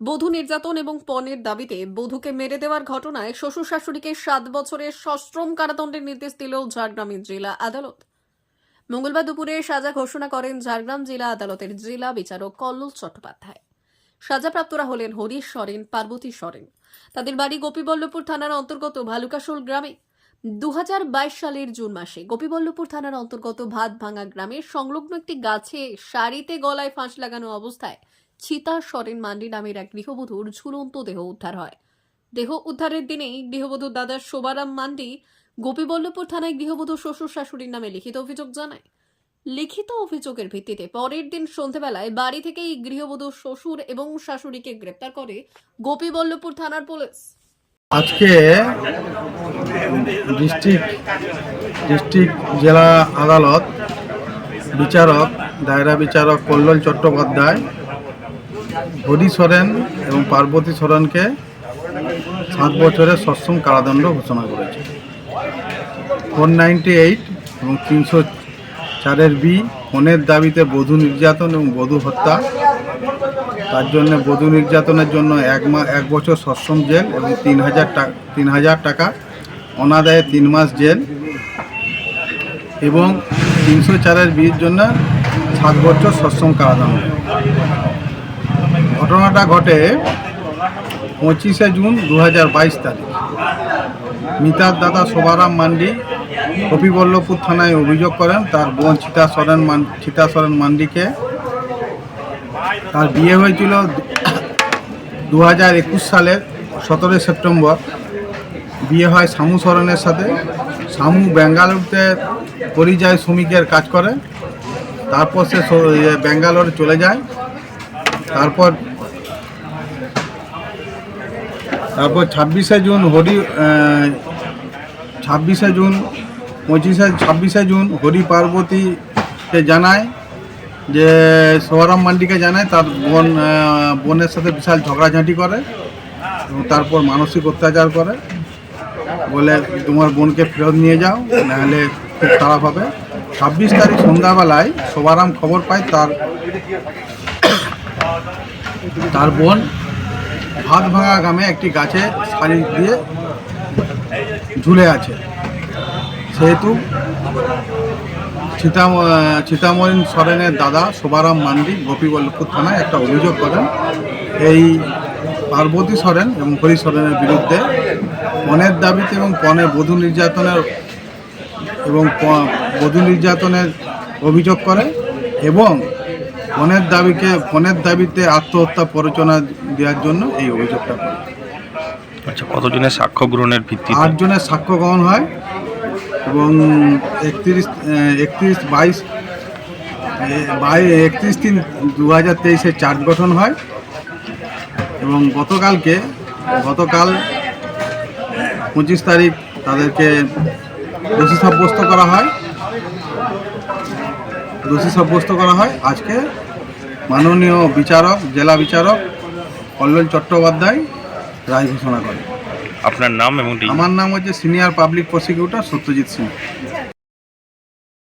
বধূ নির্যাতন এবং পণের দাবিতে বধূকে মেরে দেওয়ার ঘটনায় শ্বশুর শাশুড়িকে সাত বছরের সশ্রম কারাদণ্ডের নির্দেশ দিল ঝাড়গ্রামের জেলা আদালত। মঙ্গলবার দুপুরে সাজা ঘোষণা করেন ঝাড়গ্রাম জেলা আদালতের জেলা বিচারক কল্লোল চট্টোপাধ্যায়। সাজাপ্রাপ্তরা হলেন হরিশ সরেন, পার্বতী সরেন। তাদের বাড়ি গোপীবল্লভপুর থানার অন্তর্গত ভালুকাশোল গ্রামে। দু হাজার বাইশ সালের জুন মাসে গোপীবল্লভপুর থানার অন্তর্গত ভাত ভাঙা গ্রামের সংলগ্ন একটি গাছে সারিতে গলায় ফাঁস লাগানো অবস্থায় চিতা সরেন মান্ডি নামের এক গৃহবধূর ঝুলন্ত দেহ উদ্ধার হয়। দেহ উদ্ধারের দিনেই গৃহবধূর দাদা শোভারাম মান্ডি গোপীবল্লভপুর থানায় গৃহবধূ শ্বশুর শাশুড়ির নামে লিখিত অভিযোগ জানায়। লিখিত অভিযোগের ভিত্তিতে পরের দিন সন্ধেবেলায় বাড়ি থেকেই গৃহবধূ শ্বশুর এবং শাশুড়িকে গ্রেপ্তার করে গোপীবল্লভপুর থানার পুলিশ। আজকে ডিস্ট্রিক্ট ডিস্ট্রিক্ট জেলা আদালত বিচারক, দায়রা বিচারক কল্লোল চট্টোপাধ্যায় হরি সোরেন এবং পার্বতী সোরেনকে সাত বছরের সশ্রম কারাদণ্ড ঘোষণা করেছে। ফোর নাইনটি এইট এবং তিনশো চারের বি ফোনের দাবিতে বধূ নির্যাতন এবং বধূ হত্যা, তার জন্য বধূ নির্যাতনের জন্য এক মা, এক বছর সশ্রম জেল এবং তিন হাজার টাকা তিন হাজার টাকা অনাদায়ে তিন মাস জেল এবং তিনশো চারের বিয়ের জন্য সাত বছর সশ্রম কারাদণ্ড। ঘটনাটা ঘটে পঁচিশে জুন দু হাজার বাইশ তারিখ। মিতার দাদা শোভারাম মান্ডি কপিবল্লভপুর থানায় অভিযোগ করেন, তার বোন চিতা সরেন মান, চিতা সরেন মান্ডিকে তার বিয়ে হয়েছিল দু হাজার একুশ সালের সতেরোই সেপ্টেম্বর। বিয়ে হয় শামু সরেনের সাথে। শামু বেঙ্গালুরুতে পরিযায়ী শ্রমিকের কাজ করে। তারপর সে ইয়ে ব্যাঙ্গালোরে চলে যায়। তারপর তারপর ছাব্বিশে জুন হরি ছাব্বিশে জুন, পঁচিশে, ছাব্বিশে জুন হরি পার্বতীকে জানায় যে সোহরাম মান্ডিকে জানায় তার বোন বোনের সাথে বিশাল ঝগড়াঝাঁটি করে এবং তারপর মানসিক অত্যাচার করে। বলে তোমার বোনকে ফেরত নিয়ে যাও, নাহলে খুব খারাপ হবে। ছাব্বিশ তারিখ সন্ধ্যাবেলায় শোভারাম খবর পায় তার তার বোন ভাত ভাঙা গ্রামে একটি গাছে শাড়ি দিয়ে ঝুলে আছে। সেহেতু সীতাম সীতামরিন সরেনের দাদা শোভারাম মান্ডি গোপীবল্লভপুর থানায় একটা অভিযোগ করেন। এই পার্বতী সরেন এবং হরি সরেনের বিরুদ্ধে পণের দাবিতে এবং পণে বধূ নির্যাতনের এবং বধূ নির্যাতনের অভিযোগ করে এবং পণের দাবিকে পণের দাবিতে আত্মহত্যা, প্ররোচনা দেওয়ার জন্য এই অভিযোগটা করে। আচ্ছা কতজনের সাক্ষ্য গ্রহণের ভিত্তিতে? আটজনের সাক্ষ্য গ্রহণ হয় এবং একত্রিশ একত্রিশ বাইশ বাই একত্রিশ তিন দু হাজার তেইশে চার্জ গঠন হয় এবং গতকালকে গতকাল পঁচিশ তারিখ তাদেরকে দোষী সাব্যস্ত করা হয়। দোষী সাব্যস্ত করা হয়। আজকে মাননীয় বিচারক জেলা বিচারক কল্লোল চট্টোপাধ্যায় রায় ঘোষণা করে। আপনার নাম এবং আমার নাম হচ্ছে senior public prosecutor Satyajit Singh.